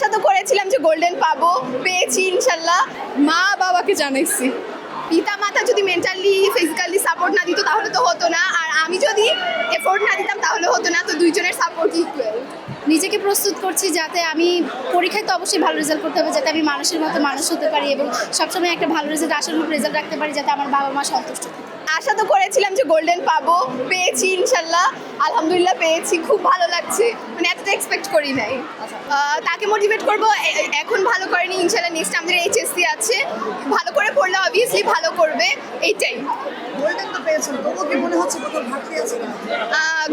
আশা তো করেছিলাম যে গোল্ডেন পাবো, পেয়েছি ইনশাল্লাহ। মা বাবাকে জানাইছি। পিতা মাতা যদি মেন্টালি ফিজিক্যালি সাপোর্ট না দিত তাহলে তো হতো না। আর আমি যদি এফোর্ট না দিতাম তাহলে হতো না। তো দুইজনের নিজেকে প্রস্তুত করছি যাতে আমি পরীক্ষায় তো অবশ্যই ভালো রেজাল্ট করতে হবে যাতে আমি মানুষের মতো মানুষ হতে পারি এবং সবসময় একটা ভালো রেজাল্ট আশানুরূপ রেজাল্ট রাখতে পারি যাতে আমার বাবা মা সন্তুষ্ট থাকে। আশা তো করেছিলাম যে গোল্ডেন পাবো পেয়েছি ইনশাল্লাহ। আলহামদুলিল্লাহ পেয়েছি খুব ভালো লাগছে। মানে এতটা এক্সপেক্ট করি নাই। তাকে মোটিভেট করব এখন ভালো করেনি ইনশাল্লাহ নেক্সট আমাদের এইচএসসি আছে। ভালো করে পড়লে অবভিয়াসলি ভালো করবে এইটাই। গোল্ডেন তো পেয়েছেন তবুও কি মনে হচ্ছে কোথাও ঘাটতি আছে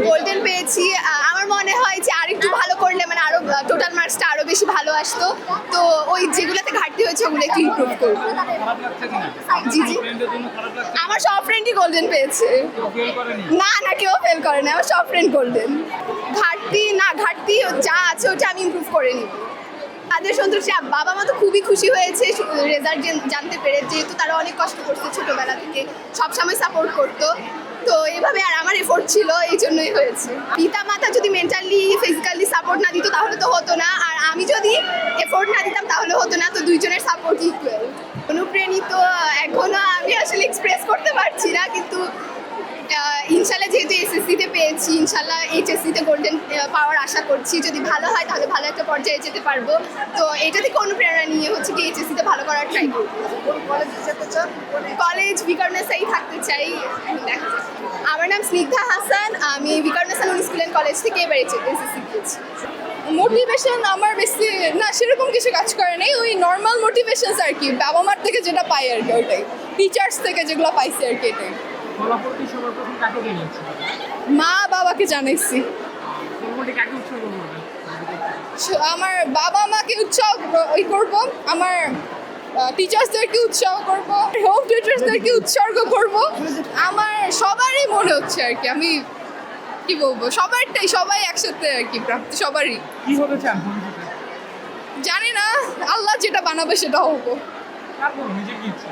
গোল্ডেন পেয়েছি। আমার মনে হয় যে আরেকটু ভালো করলে মানে আরও মার্কসটা আরও বেশি ভালো আসতো। তো ওই যেগুলোতে ঘাটতি হয়েছে, ওগুলো একটু ইমপ্রুভ করব। জি জি। আমার সব ফ্রেন্ডই গোল্ডেন পেয়েছে। না না, কেউ ফেল করে না। আমার সব ফ্রেন্ড গোল্ডেন ঘাটতি, না, ঘাটতি যা আছে, ওটা আমি ইমপ্রুভ করে নিব। তাদের সন্তুষ্টি বাবা মা তো খুবই খুশি হয়েছে রেজাল্ট জানতে পেরে, যেহেতু তারা অনেক কষ্ট করছে ছোটবেলা থেকে সবসময় সাপোর্ট করতো। তো এভাবে আর আমার এফোর্ট ছিল, এই জন্যই হয়েছে। পিতা মাতা যদি মেন্টালি ফিজিক্যালি সাপোর্ট না দিত তাহলে তো হতো না। আর আমি যদি এফোর্ট না দিতাম তাহলে হতো না। তো দুইজনের সাপোর্ট ইকুয়াল অনুপ্রাণিত এখনও আমি আসলে এক্সপ্রেস করতে পারছি না। কিন্তু ইনশাল্লাহ যেহেতু এসএসসিতে পেয়েছি ইনশাল্লাহ এইচএসসিতে গোল্ডেন পাওয়ার আশা করছি। যদি ভালো হয় তাহলে ভালো একটা পর্যায়ে যেতে পারব। তো এটা থেকে অনুপ্রেরণা নিয়ে হচ্ছে কি এইচএসসিতে ভালো করার ট্রাই করব। কলেজে বিকারনেসাই থাকতে চাই। আমার নাম স্নিগ্ধা হাসান। আমি বিকারনেসান স্কুল কলেজ থেকে এবার এসএসসি দিয়েছি। মোটিভেশন আমার বেশি না সেরকম কিছু কাজ করে নেই। ওই নর্মাল মোটিভেশন আর কি। বাবা মার থেকে যেটা পাই আর কি ওইটাই টিচার্স থেকে যেগুলো পাইছি আর কি এটাই। মা বাবাকে জানাইছি। আমার বাবা মাকে উৎসাহ ওই করব। আমার টিচার্সদেরকে উৎসাহ করব। হোম টিচার্সদেরকে উৎসর্গ করব। আমার সবারই মনে হচ্ছে আর কি। আমি কি বলব? সবারটাই সবাই একসাথে আর কি প্রাপ্তি সবারই। কি হতে চান ভবিষ্যতে? জানি না আল্লাহ যেটা বানাবে সেটা হব। তারপর নিজে কি ইচ্ছা?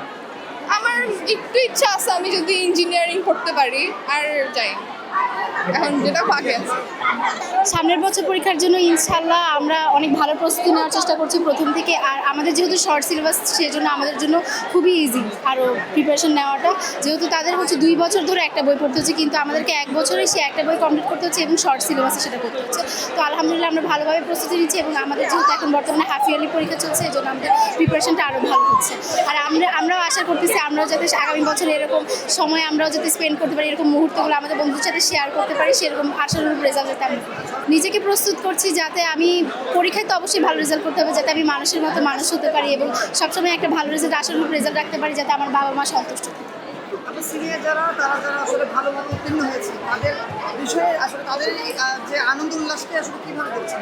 আমার একটু ইচ্ছা আছে আমি যদি ইঞ্জিনিয়ারিং করতে পারি আর যাই। এখন যেটা বাকি আছে। সামনের বছর পরীক্ষার জন্য ইনশাল্লাহ আমরা অনেক ভালো প্রস্তুতি নেওয়ার চেষ্টা করছি প্রথম থেকে। আর আমাদের যেহেতু শর্ট সিলেবাস সেজন্য আমাদের জন্য খুবই ইজি আরও প্রিপারেশন নেওয়াটা। যেহেতু তাদের হচ্ছে দুই বছর ধরে একটা বই পড়তে হচ্ছে, কিন্তু আমাদেরকে এক বছরে সে একটা বই কমপ্লিট করতে হচ্ছে এবং শর্ট সিলেবাসে সেটা করতে হচ্ছে। তো আলহামদুলিল্লাহ আমরা ভালোভাবে প্রস্তুতি নিচ্ছি এবং আমাদের যেহেতু এখন বর্তমানে হাফ ইয়ারলি পরীক্ষা চলছে এই জন্য আমাদের প্রিপারেশনটা আরও ভালো হচ্ছে। আর আমরা, আমরাও আশা করতেছি আমরাও যাতে আগামী বছর এরকম সময় আমরাও যাতে স্পেন্ড করতে পারি, এরকম মুহূর্তগুলো আমাদের বন্ধুদের সাথে শেয়ার করতে পারি সেরকম আশানুরূপ রেজাল্ট যাতে আমি নিজেকে প্রস্তুত করছি যাতে আমি পরীক্ষায় তো অবশ্যই ভালো রেজাল্ট করতে হবে যাতে আমি মানুষের মতো মানুষ হতে পারি এবং সবসময় একটা ভালো রেজাল্ট আশানুরূপ রেজাল্ট রাখতে পারি যাতে আমার বাবা মা সন্তুষ্ট থাকে। আপনার সিনিয়র যারা তারা যারা আসলে ভালোভাবে উত্তীর্ণ হয়েছে তাদের বিষয়ে আসলে তাদের যে আনন্দ উল্লাসকে আসলে কীভাবে করছেন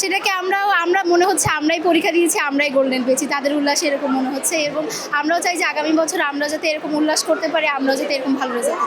সেটাকে আমরাও আমরা মনে হচ্ছে আমরাই পরীক্ষা দিয়েছি আমরাই গোল্ডেন পেয়েছি তাদের উল্লাস এরকম মনে হচ্ছে এবং আমরাও চাই যে আগামী বছর আমরা যাতে এরকম উল্লাস করতে পারি আমরাও যাতে এরকম ভালো রেজাল্ট